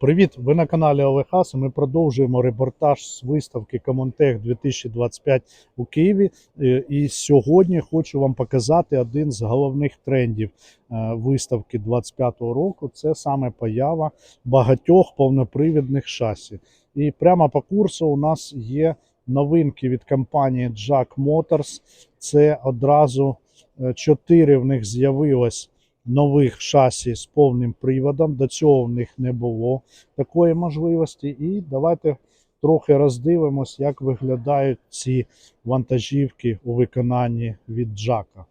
Привіт! Ви на каналі Олег Хас. Ми продовжуємо репортаж з виставки Комонтех 2025 у Києві. Е, І сьогодні хочу вам показати один з головних трендів е, виставки 2025 року. Це саме поява багатьох повнопривідних шасі. І прямо по курсу у нас є новинки від компанії Jack Motors. Це одразу е, чотири в них з'явилось нових шасі з повним приводом. До цього в них не було такої можливості. І давайте трохи роздивимось, як виглядають ці вантажівки у виконанні від Джака.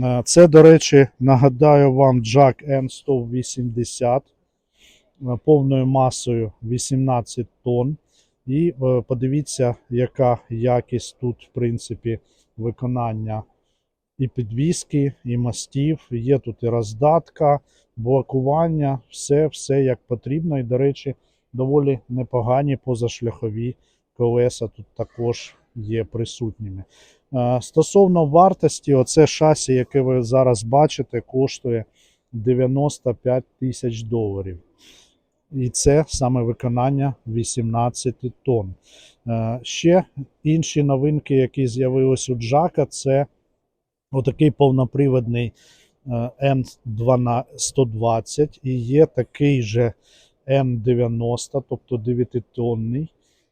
Е, Це, до речі, нагадаю вам Jack N180 е, повною масою 18 тонн. І е, подивіться, яка якість тут, в принципі, виконання і підвіски, і мостів. Є тут і роздатка, блокування, все, все як потрібно. І, до речі, доволі непогані позашляхові колеса тут також є присутніми. Е, Стосовно вартості, оце шасі, яке ви зараз бачите, коштує 95 тисяч доларів. І це саме виконання 18 тонн. Е, Ще інші новинки, які з'явились у Джака, це отакий повноприводний е, N120 і є такий же N90, тобто 9-тонний.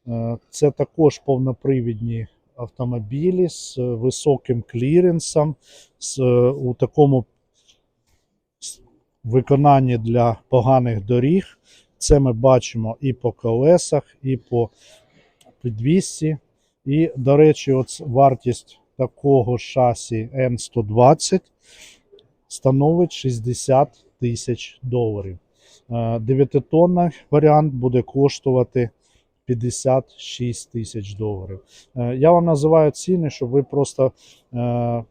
Е, Це також повнопривідні автомобілі з високим кліренсом, з, е, у такому виконанні для поганих доріг. Це ми бачимо і по колесах, і по підвісці. І, до речі, от вартість такого шасі N120 становить 60 тисяч доларів. 9-тонний варіант буде коштувати 56 тисяч доларів. Е, Я вам називаю ціни, щоб ви просто е,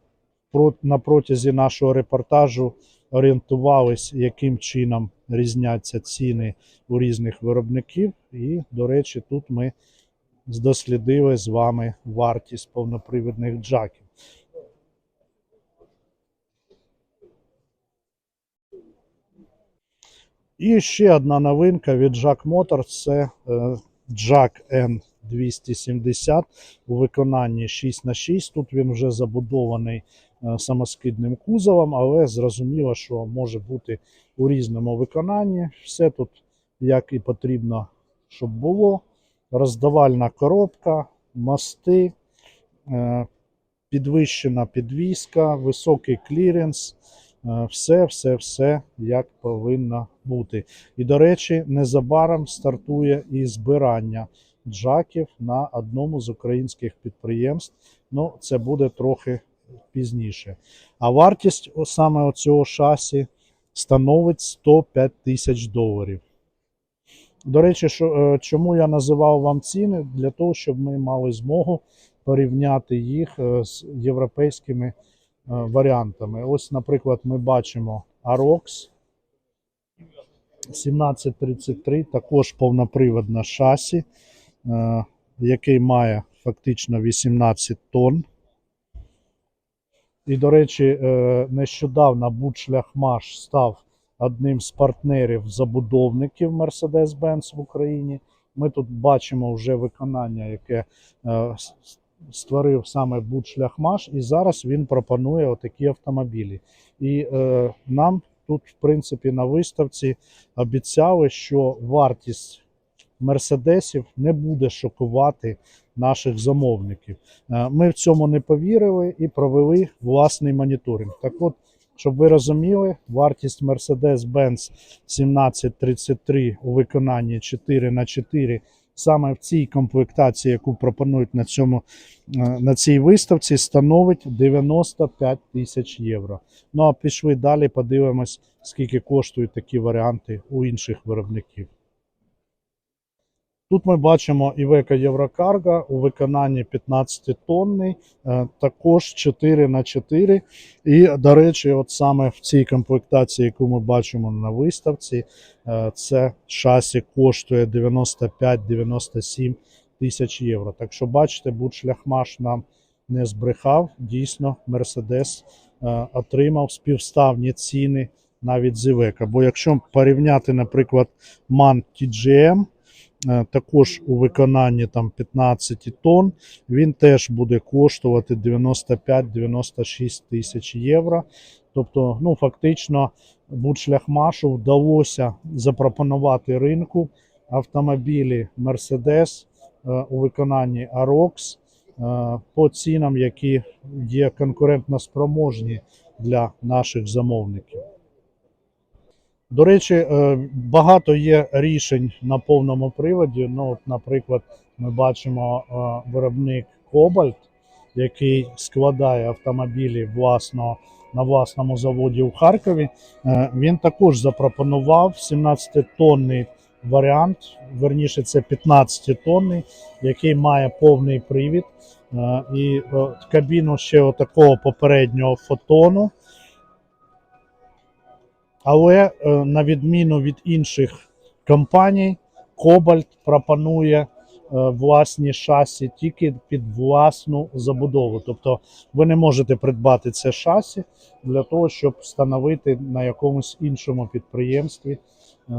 на протязі нашого репортажу орієнтувались, яким чином різняться ціни у різних виробників. І, до речі, тут ми дослідили з вами вартість повнопривідних джаків. І ще одна новинка від Jack Motors це е, Jack N270 у виконанні 6х6. Тут він вже забудований е, самоскидним кузовом, але зрозуміло, що може бути у різному виконанні. Все тут як і потрібно, щоб було. Роздавальна коробка, мости, е, підвищена підвіска, високий кліренс. Е, Все, все, все як повинно бути. І, до речі, незабаром стартує і збирання джаків на одному з українських підприємств. Ну, це буде трохи пізніше. А вартість саме цього шасі становить 105 тисяч доларів. До речі, що, е, чому я називав вам ціни? Для того, щоб ми мали змогу порівняти їх е, з європейськими е, варіантами. Ось, наприклад, ми бачимо Arox 1733, також повноприводна шасі, який має фактично 18 тонн. І, до речі, нещодавно Будшляхмаш став одним з партнерів забудовників Mercedes-Benz в Україні. Ми тут бачимо вже виконання, яке е, створив саме Будшляхмаш, і зараз він пропонує отакі автомобілі. І е, нам тут, в принципі, на виставці обіцяли, що вартість мерседесів не буде шокувати наших замовників. Е, Ми в цьому не повірили і провели власний моніторинг. Так от, щоб ви розуміли, вартість Mercedes-Benz 1733 у виконанні 4 на 4 саме в цій комплектації, яку пропонують на, цьому, е, на цій виставці, становить 95 тисяч євро. Ну а пішли далі, подивимось, скільки коштують такі варіанти у інших виробників. Тут ми бачимо Iveco Єврокарго у виконанні 15 тонний, е, також 4 на 4 І, до речі, от саме в цій комплектації, яку ми бачимо на виставці, е, це шасі коштує 95-97 тисяч євро. Так що, бачите, Будшляхмаш нам не збрехав. Дійсно, Мерседес е, отримав співставні ціни навіть з Iveco. Бо якщо порівняти, наприклад, MAN TGM, також у виконанні там 15 тонн, він теж буде коштувати 95-96 тисяч євро. Тобто, ну, фактично, Будшляхмашу вдалося запропонувати ринку автомобілі Mercedes е, у виконанні Arox е, по цінам, які є конкурентно спроможні для наших замовників. До речі, е, багато є рішень на повному приводі. Ну, от, наприклад, ми бачимо е, виробник Cobalt, який складає автомобілі власно, на власному заводі у Харкові. Е, Він також запропонував 17-тонний варіант, верніше, це 15-тонний, який має повний привід. І кабіну ще отакого попереднього фотону. Але е, на відміну від інших компаній, Cobalt пропонує е, власні шасі тільки під власну забудову. Тобто ви не можете придбати це шасі для того, щоб встановити на якомусь іншому підприємстві е,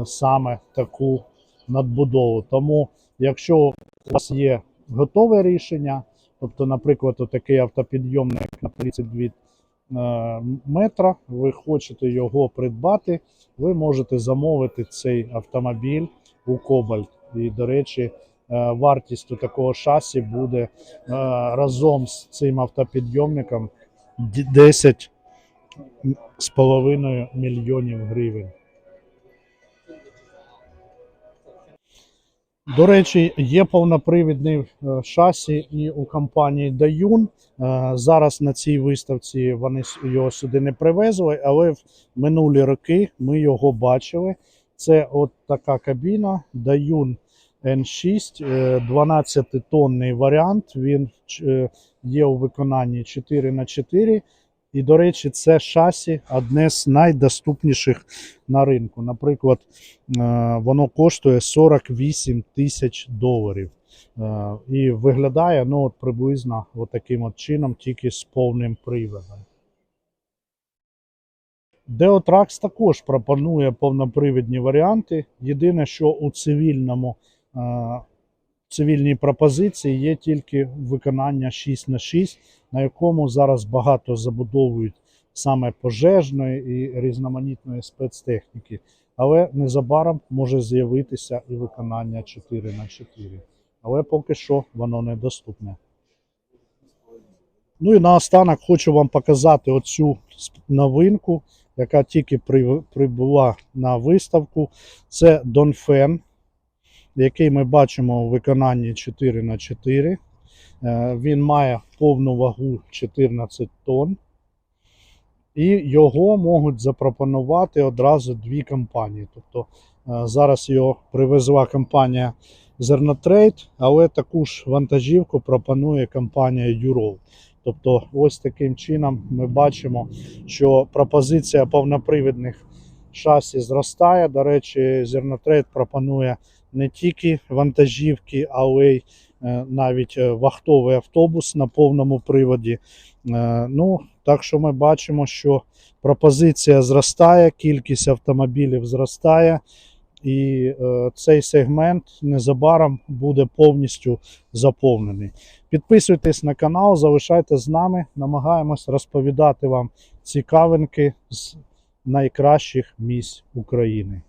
саме таку надбудову. Тому, якщо у вас є готове рішення, тобто, наприклад, такий автопідйомник на 32 е, метра, ви хочете його придбати, ви можете замовити цей автомобіль у Кобальт. І, до речі, е, вартість у такого шасі буде е, разом з цим автопідйомником д- 10 з половиною мільйонів гривень. До речі, є повнопривідний е, шасі і у компанії Dayun. Е, Зараз на цій виставці вони його сюди не привезли, але в минулі роки ми його бачили. Це от така кабіна Dayun N6, е, 12-тонний варіант. Він е, є у виконанні 4 х 4 І, до речі, це шасі одне з найдоступніших на ринку. Наприклад, е, воно коштує 48 тисяч доларів. Е, І виглядає ну, от приблизно от таким от чином, тільки з повним приводом. Deotrax також пропонує повнопривідні варіанти. Єдине, що у цивільному е, цивільній пропозиції є тільки виконання 6 на 6 на якому зараз багато забудовують саме пожежної і різноманітної спецтехніки. Але незабаром може з'явитися і виконання 4 на 4 Але поки що воно недоступне. Ну і наостанок хочу вам показати оцю новинку, яка тільки прибула на виставку. Це Донфен, який ми бачимо у виконанні 4 на 4 Е, Він має повну вагу 14 тонн. І його можуть запропонувати одразу дві компанії. Тобто е, зараз його привезла компанія Zernotrade, але таку ж вантажівку пропонує компанія Юрол. Тобто, ось таким чином ми бачимо, що пропозиція повнопривідних шасі зростає. До речі, Zernotrade пропонує не тільки вантажівки, але й е, навіть е, вахтовий автобус на повному приводі. Е, Ну, так що ми бачимо, що пропозиція зростає, кількість автомобілів зростає, і цей сегмент незабаром буде повністю заповнений. Підписуйтесь на канал, залишайтесь з нами, намагаємось розповідати вам цікавинки з найкращих місць України.